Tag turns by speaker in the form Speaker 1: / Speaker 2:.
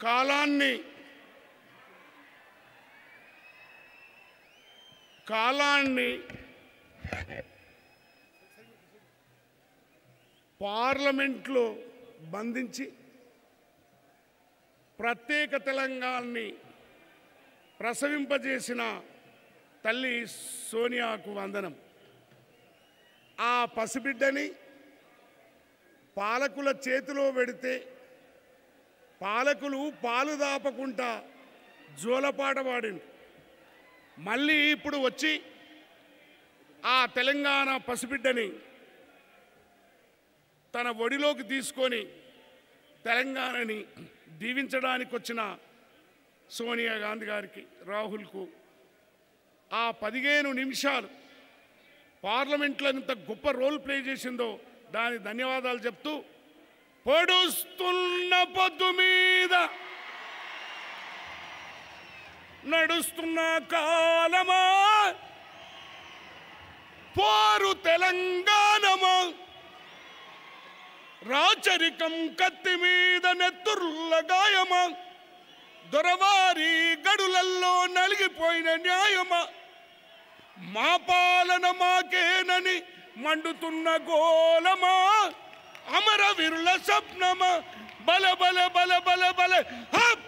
Speaker 1: కాలాన్ని కాలాన్ని పార్లమెంట్లో బంధించి ప్రత్యేక తెలంగాణని ప్రసవింపజేసిన తల్లి సోనియాకు వందనం. ఆ పసిబిడ్డని పాలకుల చేతిలో పెడితే పాలకులు పాలు దాపకుండా జోలపాట పాడిండు మళ్ళీ ఇప్పుడు వచ్చి ఆ తెలంగాణ పసిబిడ్డని తన ఒడిలోకి తీసుకొని తెలంగాణని దీవించడానికి వచ్చిన సోనియా గాంధీ గారికి రాహుల్కు ఆ పదిహేను నిమిషాలు పార్లమెంట్లో ఎంత గొప్ప రోల్ ప్లే చేసిందో దాని ధన్యవాదాలు చెప్తూ పొడుస్తున్న పొద్దు మీద నడుస్తున్న కాలమా? పోరు తెలంగాణమా? రాచరికం కత్తి మీద నెత్తుర్ల గాయమా? దొరవారి గడులల్లో నలిగిపోయిన న్యాయమా? మా పాలన మాకేనని మండుతున్న గోలమా? আস্তাগফিরুল্লাহ সব নামা বলে
Speaker 2: বলে বলে বলে বলে হাপ